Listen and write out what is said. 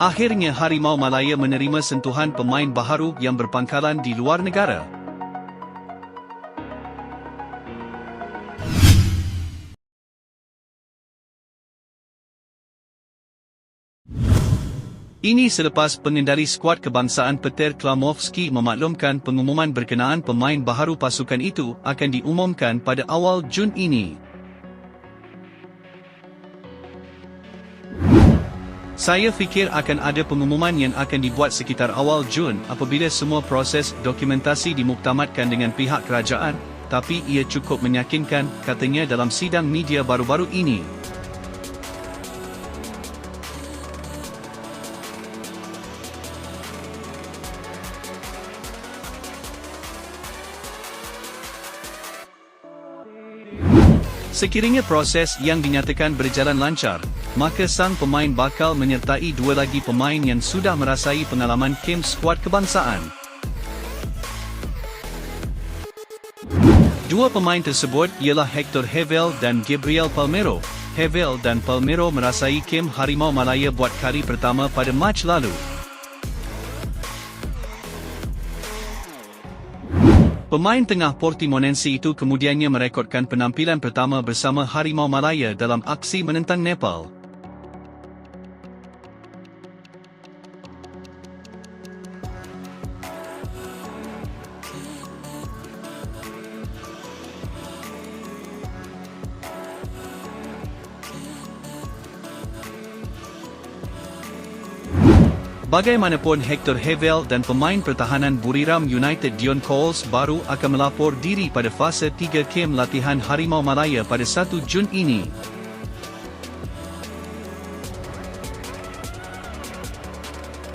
Akhirnya Harimau Malaya menerima sentuhan pemain baharu yang berpangkalan di luar negara. Ini selepas pengendali skuad kebangsaan Peter Klamovski memaklumkan pengumuman berkenaan pemain baharu pasukan itu akan diumumkan pada awal Jun ini. Saya fikir akan ada pengumuman yang akan dibuat sekitar awal Jun apabila semua proses dokumentasi dimuktamadkan dengan pihak kerajaan, tapi ia cukup meyakinkan, katanya dalam sidang media baru-baru ini. Sekiranya proses yang dinyatakan berjalan lancar, maka sang pemain bakal menyertai dua lagi pemain yang sudah merasai pengalaman kem skuad kebangsaan. Dua pemain tersebut ialah Hector Hevel dan Gabriel Palmero. Hevel dan Palmero merasai kem Harimau Malaya buat kali pertama pada Mac lalu. Pemain tengah Portimonense itu kemudiannya merekodkan penampilan pertama bersama Harimau Malaya dalam aksi menentang Nepal. Bagaimanapun Hector Hevel dan pemain pertahanan Buriram United Dion Coles baru akan melapor diri pada fasa 3 kem latihan Harimau Malaya pada 1 Jun ini.